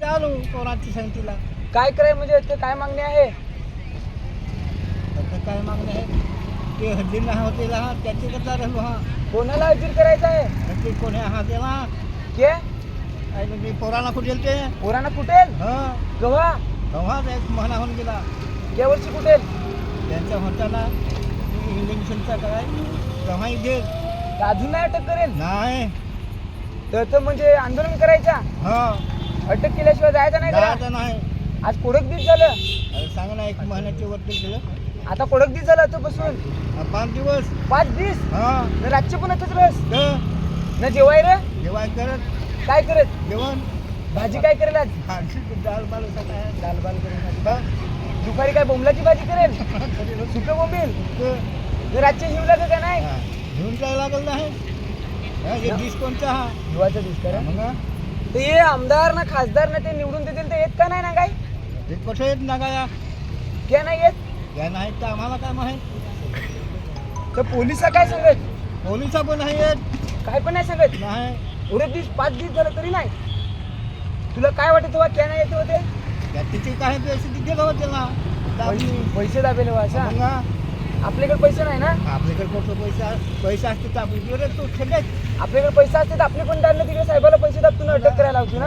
चालू कोणाची संगतीला. काय कराय म्हणजे ते काय मागणी आहे? त्याचं काय मागणं आहे? ते हद्दीला होते हा त्याचे करता राहिलो हा? कोणाला हजीर करायचं आहे? ते कोणी हा दिला के? आणि मी पोराला कुठेल ते पोरांना कुठेल हा. गव्हा? तेव्हाच एक महिना होऊन गेला. या वर्षी कुठेल त्यांच्या होताना इलेक्शनचा काय? तेव्हाही दे तर अजून नाही अटक करेल? नाही. तर म्हणजे आंदोलन करायचा? हा. अटक केल्याशिवाय जायचं नाही का? जायचं नाही. आज कोडक दिस झालं. अरे सांग ना एक महिन्याचे वरती केलं. आता कोडक दिस झालं तर बसून. पाच दिवस. पाच दिस हा. तर रातचे पण असंच रस. तर ना जेवाय रे जेवाय करत. काय करत? जेवण. भाजी काय करेल आज? डाळ बाल काय? दाल बाल करेल? दुपारी काय बोंबलाची भाजी करेल? सुकं बोंबील? रातचे शिवला का नाही? हा, घेऊन जायला लागल नाही कोणता हा जीवाचा दिस करा. मग ते आमदार ना खासदार ना ते निवडून देतील ते येत का नाही ना काय ते कसं येत ना काय? क्या नाही येत. त्या नाही तर आम्हाला काय माहीत? तर पोलीस काय सांगत? पोलिसा पण नाही येत. काय पण नाही सांगत. नाही. एवढे दिवस पाच दिवस झालं तरी नाही. तुला काय वाटत तेव्हा क्या नाही येत होते? त्या तिथे काही पैसे तिथे गावात त्याला पैसे- पैसे दाबेले मग आपल्याकडे पैसे नाही ना? आपल्याकडे कुठं पैसा पैसा असते तर तो खेळत आपल्याकडे पैसा असते तर आपले पण दाबले तिकडे साहेबाला पैसे दाबतो ना अटक करायला लावतो ना?